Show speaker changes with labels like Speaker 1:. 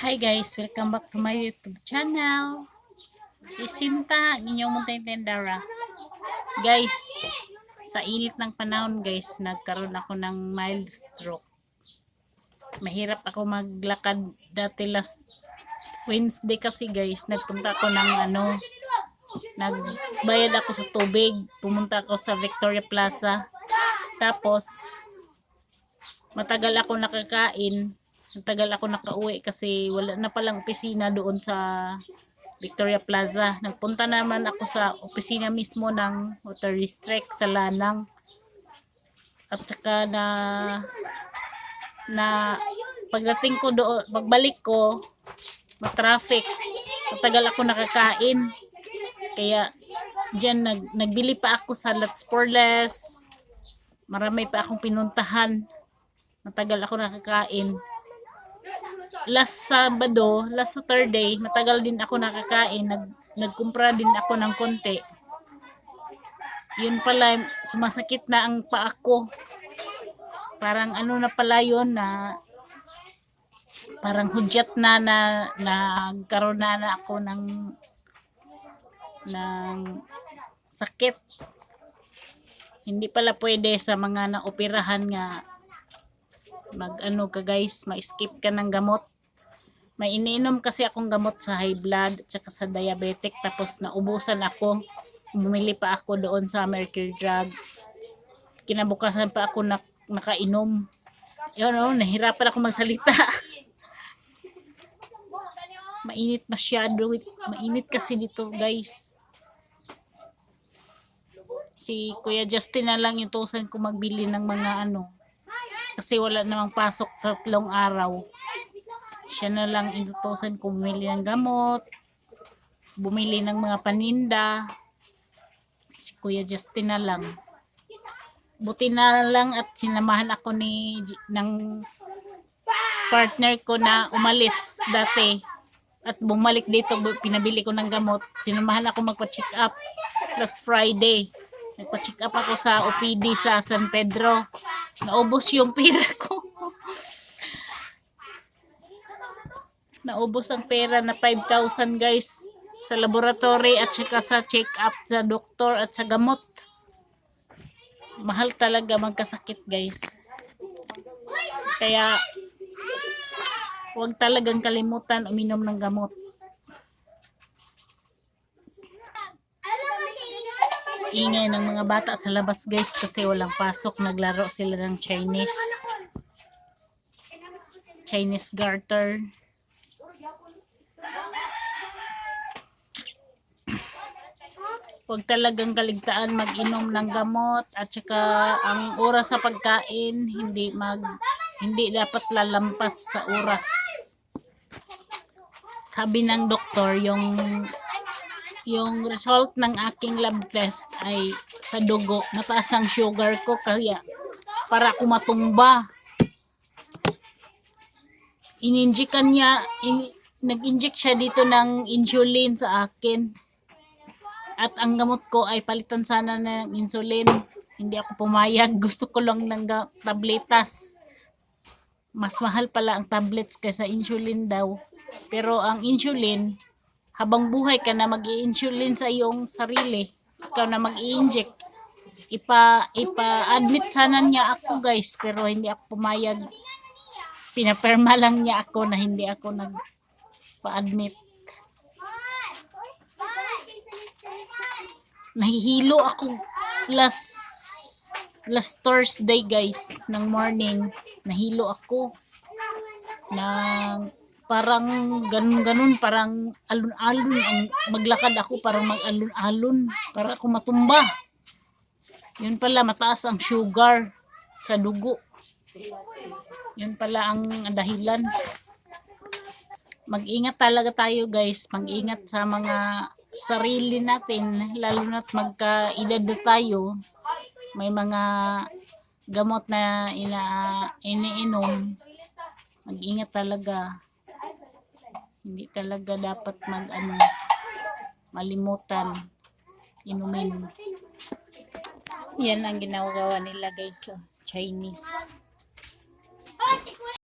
Speaker 1: Hi guys, welcome back to my YouTube channel. Si Sinta, inyong muntay tendara. Guys, sa init ng panahon guys, nagkaroon ako ng mild stroke. Mahirap ako maglakad dati last Wednesday kasi guys, nagpunta ako ng ano, nagbayad ako sa tubig. Pumunta ako sa Victoria Plaza. Tapos, matagal ako nakakain. Matagal ako nakauwi kasi wala na palang opisina doon sa Victoria Plaza. Nagpunta naman ako sa opisina mismo ng Water District sa Lanang. At saka na na pagdating ko doon, pagbalik ko, ma-traffic. Matagal ako nakakain. Kaya diyan nag, nagbili pa ako sa Lots for Less. Marami pa akong pinuntahan. Matagal ako nakakain. Last Sabado, last Saturday, matagal din ako nakakain. Nag, nagkumpra din ako ng konti. Yun pala, sumasakit na ang paa ko. Parang ano na pala yun na parang hudyat na na nagkaroon na, na ako ng ng sakit. Hindi pala pwede sa mga naoperahan nga mag ano ka guys, ma-skip ka ng gamot. May iniinom kasi akong gamot sa high blood at saka sa diabetic tapos naubusan ako. Bumili pa ako doon sa Mercury Drug. Kinabukasan pa ako nak nakainom. Yun oh, nahirapan ako magsalita. Mainit masyado. Mainit kasi dito guys. Si Kuya Justin na lang yung tusan ko magbili ng mga ano. Kasi wala namang pasok sa tatlong araw. Siya na lang inutusan ko bumili ng gamot. Bumili ng mga paninda. Si Kuya Justin na lang. Buti na lang at sinamahan ako ni ng partner ko na umalis dati at bumalik dito pinabili ko ng gamot sinamahan ako magpa-check up last Friday nagpa-check up ako sa OPD sa San Pedro naubos yung pera ko naubos ang pera na 5,000 guys sa laboratory at saka sa check up sa doktor at sa gamot. Mahal talaga magkasakit guys. Kaya huwag talagang kalimutan uminom ng gamot. Ingay ng mga bata sa labas guys kasi walang pasok. Naglaro sila ng Chinese. Chinese garter huwag talagang kaligtaan mag-inom ng gamot at saka ang oras sa pagkain hindi mag hindi dapat lalampas sa oras. Sabi ng doktor yung yung result ng aking lab test ay sa dugo. Mataas ang sugar ko kaya para ako matumba ininjikan niya in, nag-inject siya dito ng insulin sa akin at ang gamot ko ay palitan sana ng insulin. Hindi ako pumayag. Gusto ko lang ng tabletas. Mas mahal pala ang tablets kaysa insulin daw. Pero ang insulin, habang buhay ka na mag insulin sa iyong sarili. Ikaw na mag inject Ipa, ipa-admit sana niya ako guys. Pero hindi ako pumayag. Pinaperma lang niya ako na hindi ako nag-pa-admit. nahihilo ako last last Thursday guys ng morning. Nahilo ako. Ng parang ganun ganun parang alun-alun. Ang maglakad ako parang mag-alun-alun. Para ako matumba. Yun pala mataas ang sugar sa dugo. Yun pala ang dahilan mag-ingat talaga tayo guys. Mag-ingat sa mga sarili natin lalo na't magka-edad na tayo. May mga gamot na ina iniinom. Mag-ingat talaga. Hindi talaga dapat mag ano malimutan inumin. Yan ang ginagawa nila guys oh, Chinese